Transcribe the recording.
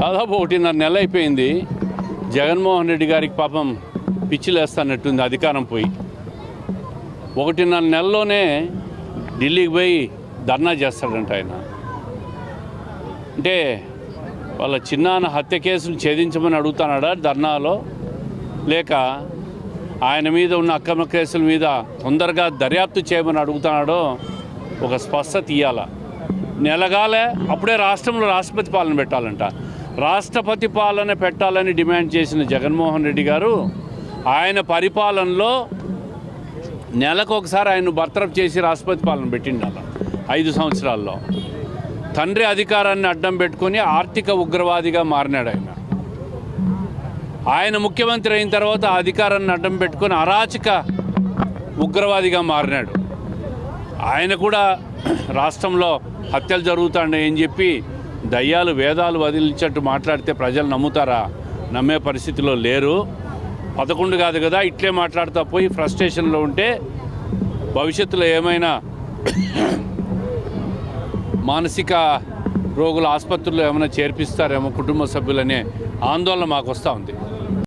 దాదాపు ఒకటిన్నర నెల అయిపోయింది జగన్మోహన్ రెడ్డి గారికి పాపం పిచ్చిలేస్తానట్టుంది అధికారం పోయి. ఒకటిన్నర నెలలోనే ఢిల్లీకి పోయి ధర్నా చేస్తాడంట ఆయన. అంటే వాళ్ళ చిన్నాన్న హత్య కేసును ఛేదించమని అడుగుతున్నాడా ధర్నాలో? లేక ఆయన మీద ఉన్న అక్రమ కేసుల మీద తొందరగా దర్యాప్తు చేయమని అడుగుతున్నాడో ఒక స్పష్టత ఇయ్యాల నెలగాలే అప్పుడే రాష్ట్రంలో రాష్ట్రపతి పాలన పెట్టాలంట. రాష్ట్రపతి పాలన పెట్టాలని డిమాండ్ చేసిన జగన్మోహన్ రెడ్డి గారు ఆయన పరిపాలనలో నెలకు ఒకసారి ఆయన బర్తరఫ్ చేసి రాష్ట్రపతి పాలన పెట్టిండాల ఐదు సంవత్సరాల్లో. తండ్రి అధికారాన్ని అడ్డం పెట్టుకొని ఆర్థిక ఉగ్రవాదిగా మారినాడు ఆయన. ఆయన ముఖ్యమంత్రి అయిన తర్వాత అధికారాన్ని అడ్డం పెట్టుకొని అరాచక ఉగ్రవాదిగా మారినాడు. ఆయన కూడా రాష్ట్రంలో హత్యలు జరుగుతాయని చెప్పి దయ్యాలు వేదాలు వదిలించట్టు మాట్లాడితే ప్రజలు నమ్ముతారా? నమ్మే పరిస్థితిలో లేరు. పదకొండు కాదు కదా ఇట్లే మాట్లాడుతూ పోయి ఫ్రస్ట్రేషన్లో ఉంటే భవిష్యత్తులో ఏమైనా మానసిక రోగుల ఆసుపత్రుల్లో ఏమైనా చేర్పిస్తారేమో కుటుంబ సభ్యులనే ఆందోళన మాకు వస్తూ ఉంది.